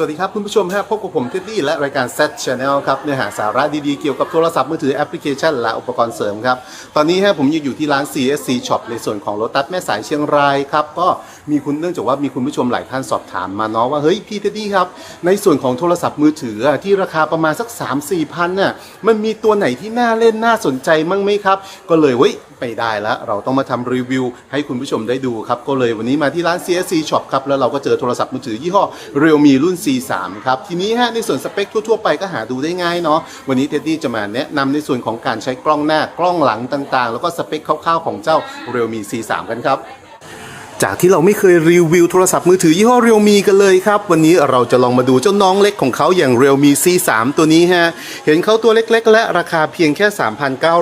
สวัสดีครับคุณผู้ชมฮะพบกับผมเท็ดดี้และรายการ Set Channel ครับเนื้อหาสาระดีๆ เกี่ยวกับโทรศัพท์มือถือแอปพลิเคชัน และอุปกรณ์เสริมครับ ตอนนี้ฮะผมยังอยู่ที่ร้าน CSC Shop ในส่วนของรถตัดแม่สายเชียงรายครับ ก็มีคุณเนื่องจากว่ามีคุณผู้ชมหลายท่านสอบถามมาเนาะว่าเฮ้ยพี่เท็ดดี้ครับ ในส่วนของโทรศัพท์มือถือที่ราคาประมาณสัก 3 4 พันน่ะมันมีตัวไหนที่น่าเล่นน่าสนใจมั่งไหมครับก็เลยเว้ย ไม่ได้แล้ว เราต้องมาทำรีวิวให้คุณผู้ชมได้ดูครับ ก็เลยวันนี้มาที่ร้าน CSC Shop ครับ แล้วเราก็เจอโทรศัพท์มือถือยี่ห้อ Realme รุ่น C3 ครับ ทีนี้ฮะในส่วนสเปคทั่วๆไปก็หาดูได้ง่ายเนาะวันนี้เท็ดดี้จะมาแนะนำในส่วนของการใช้กล้องหน้ากล้องหลังต่างๆ แล้วก็สเปคคร่าวๆของเจ้า Realme C3 กันครับ จากที่เราไม่เคยรีวิวโทรศัพท์มือถือยี่ห้อ Realme กันเลยครับ วันนี้เราจะลองมาดูเจ้าน้องเล็กของเขาอย่าง Realme C3 ตัวนี้ฮะ เห็นเขาตัวเล็กๆ และราคาเพียงแค่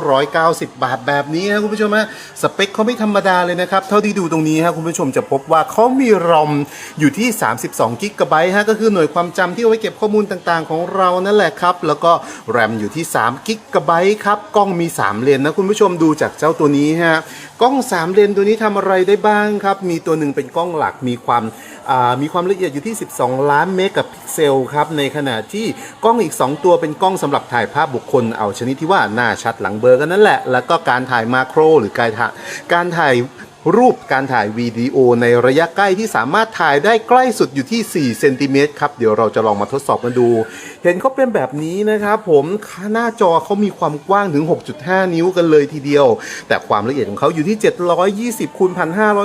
3,990 บาทแบบนี้ฮะคุณผู้ชมฮะสเปคเขาไม่ธรรมดาเลยนะครับ เท่าที่ดูตรงนี้ฮะคุณผู้ชมจะพบว่าเขามีรอมอยู่ที่ 32กิกะไบต์ฮะก็คือหน่วยความจำที่เอาไว้เก็บข้อมูลต่างๆ ของเรานั่นแหละครับแล้วก็แรมอยู่ที่3กิกะไบต์ครับกล้องมี 3 เลนนะคุณผู้ชมดูจากเจ้าตัวนี้ฮะกล้อง 3 เลนตัวนี้ทำอะไรได้บ้างครับมีตัวหนึ่งเป็นกล้องหลักมีความมีความละเอียดอยู่ที่ 12 ล้านเมกะพิกเซลครับ ในขณะที่กล้องอีก 2 ตัวเป็นกล้องสำหรับถ่ายภาพบุคคลเอาชนิดที่ว่าหน้าชัดหลังเบลอร์กันนั่นแหละ แล้วก็การถ่ายมาโครหรือการถ่ายการถ่าย รูปการถ่ายวิดีโอในระยะใกล้ที่สามารถถ่ายได้ใกล้สุดอยู่ที่ 4 เซนติเมตรครับ เดี๋ยวเราจะลองมาทดสอบกันดู เห็นเขาเป็นแบบนี้นะครับผมหน้าจอเขามีความกว้างถึง 6.5 นิ้วกันเลยทีเดียว แต่ความละเอียดของเขาอยู่ที่ 720คูณ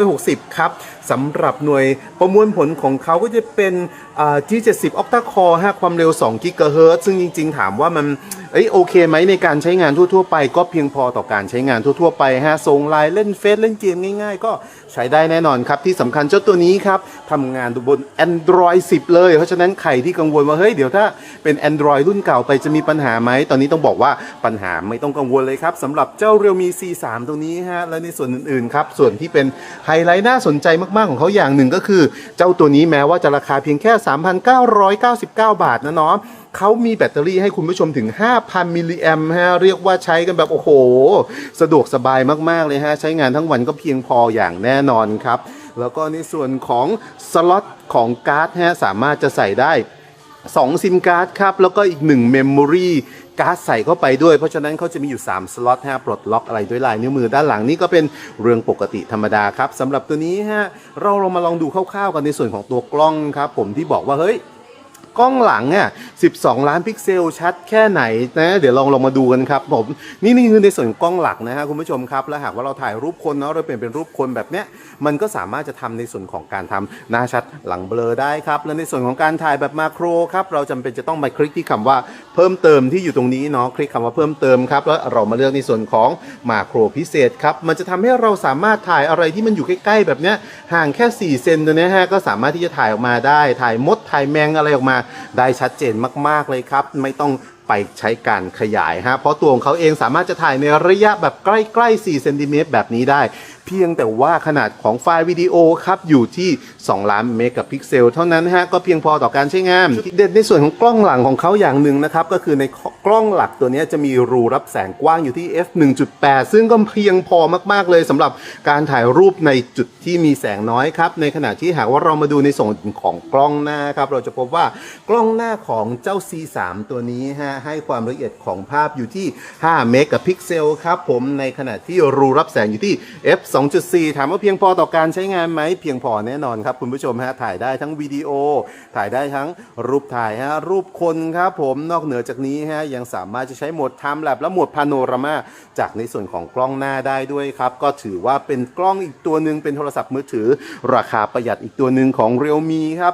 1560 ครับสำหรับหน่วยประมวลผลของเขาก็จะเป็นอ่า G70 Octa Core ฮะความเร็ว2 GHz ซึ่งจริง ๆ ถามว่ามันเอ้ยโอเคไหมในการใช้งานทั่ว ๆ ไป ก็เพียงพอต่อการใช้งานทั่ว ๆ ไปฮะส่งไลน์เล่นเฟซเล่นเกมง่ายๆก็ใช้ได้แน่นอนครับ ที่สำคัญเจ้าตัวนี้ครับทำงานบน Android 10 เลย เพราะฉะนั้นใครที่กังวลว่าเฮ้ยเดี๋ยวถ้าเป็น Android รุ่นเก่าไปจะมีปัญหาไหมตอนนี้ต้องบอกว่าปัญหาไม่ต้องกังวลเลยครับสำหรับเจ้า Realme C3 ตรงนี้ฮะและในส่วนอื่นๆครับส่วนที่เป็นไฮไลท์น่าสนใจมากๆของเขาอย่างหนึ่งก็คือ เจ้าตัวนี้แม้ว่าจะราคาเพียงแค่ 3,999 บาทนะเนาะ เขามีแบตเตอรี่ให้คุณผู้ชมถึง 5,000 มิลลิแอมฮะ เรียกว่าใช้กันแบบ โอ้โห สะดวกสบายมากๆเลยฮะ ใช้งานทั้งวันก็เพียงพออย่างแน่นอนครับ แล้วก็ในส่วนของสล็อตของการ์ดฮะ สามารถจะใส่ได้2ซิมการ์ดครับ แล้วก็อีก1เมมโมรีการ์ดใส่เข้าไปด้วย เพราะฉะนั้นเขาจะมีอยู่ 3 สล็อตฮะปลดล็อกอะไรด้วยลายนิ้วมือด้านหลังนี่ก็เป็นเรื่องปกติธรรมดาครับสำหรับตัวนี้ฮะเราเรามาลองดูคร่าวๆกันในส่วนของตัวกล้องครับ ผมที่บอกว่าเฮ้ย กล้องหลังอะ12 ล้านพิกเซลชัดแค่ไหนนะเดี๋ยวลองลองมาดูกันครับผมนี่นี่คือในส่วนของกล้องหลักนะฮะคุณผู้ชมครับแล้วหากว่าเราถ่ายรูปคนเนาะเราเปลี่ยนเป็นรูปคนแบบเนี้ยมันก็สามารถจะทำในส่วนของการทำหน้าชัดหลังเบลอได้ครับและในส่วนของการถ่ายแบบมาโครครับเราจำเป็นจะต้องไปคลิกที่คำว่าเพิ่มเติมที่อยู่ตรงนี้เนาะคลิกคำว่าเพิ่มเติมครับแล้วเรามาเลือกในส่วนของมาโครพิเศษครับมันจะทำให้เราสามารถถ่ายอะไรที่มันอยู่ใกล้ๆ แบบเนี้ยห่างแค่4เซนตัวนี้ฮะก็สามารถที่จะถ่ายออกมาได้ถ่ายมดถ่ายแมงอะไรออกมาได้ชัดเจนมาก ๆ เลยครับ ไม่ต้องไปใช้การขยายฮะเพราะตัวของเขาเองสามารถจะถ่ายในระยะแบบใกล้ๆ4เซนติเมตรแบบนี้ได้ พียงแต่ว่าขนาดของไฟล์วิดีโอครับ อยู่ที่ 2 ล้านเมกะพิกเซล เท่านั้นฮะ ก็เพียงพอต่อการใช้งานเด่นในส่วนของกล้องหลังของเขาอย่างหนึ่งนะครับ ก็คือในกล้องหลักตัวนี้จะมีรูรับแสงกว้างอยู่ที่ f 1.8 ซึ่งก็เพียงพอมาก ๆ เลยสำหรับการถ่ายรูปในจุดที่มีแสงน้อยครับ ในขณะที่หากว่าเรามาดูในส่วนของกล้องหน้าครับ เราจะพบว่ากล้องหน้าของเจ้า C3 ตัวนี้ฮะให้ความละเอียดของภาพอยู่ที่5เมกะพิกเซลครับผมในขณะที่รูรับแสงอยู่ที่ f 2 2.4 ถามว่าเพียงพอต่อการใช้งานไหมเพียงพอแน่นอนครับคุณผู้ชมฮะถ่ายได้ทั้งวิดีโอ ถ่ายได้ทั้งรูปถ่ายฮะรูปคนครับผมนอกเหนือจากนี้ฮะยังสามารถจะใช้โหมด Time Lapse และโหมด Panorama จากในส่วนของกล้องหน้าได้ด้วยครับก็ถือว่าเป็นกล้องอีกตัวหนึ่งเป็นโทรศัพท์มือถือ ราคาประหยัดอีกตัวหนึ่งของ Realme ครับ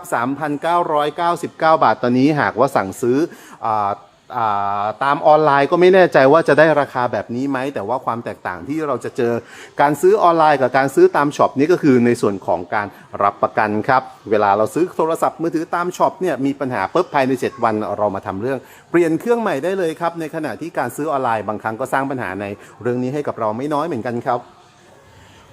3,999 บาทตอนนี้หากว่าสั่งซื้ออ ตามออนไลน์ก็ไม่แน่ใจว่าจะได้ราคาแบบนี้ไหม แต่ว่าความแตกต่างที่เราจะเจอการซื้อออนไลน์กับการซื้อตามช็อปนี่ก็คือในส่วนของการรับประกันครับ เวลาเราซื้อโทรศัพท์มือถือตามช็อปเนี่ยมีปัญหาปุ๊บภายใน 7 วันเรามาทำเรื่องเปลี่ยนเครื่องใหม่ได้เลยครับ ในขณะที่การซื้อออนไลน์บางครั้งก็สร้างปัญหาในเรื่องนี้ให้กับเราไม่น้อยเหมือนกันครับ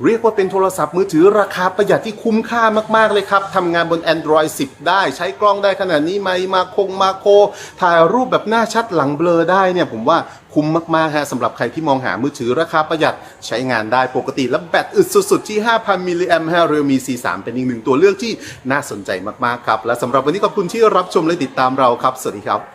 เรียกว่าเป็นโทรศัพท์มือถือราคาประหยัดที่คุ้มค่ามาก ๆ เลยครับ ทำงานบน Android 10 ได้ ใช้กล้องได้ขนาดนี้ไมมาคงมาโค ถ่ายรูปแบบหน้าชัดหลังเบลอได้เนี่ย ผมว่าคุ้มมาก ๆ ฮะสำหรับใครที่มองหามือถือราคาประหยัดใช้งานได้ปกติ แล้วแบตอึดสุด ๆ ที่ 5,000 มิลลิแอมป์ฮะ Realme C3 เป็นอีกหนึ่งตัวเลือกที่น่าสนใจมาก ๆ ครับ และสำหรับวันนี้ขอบคุณที่รับชมและติดตามเราครับ สวัสดีครับ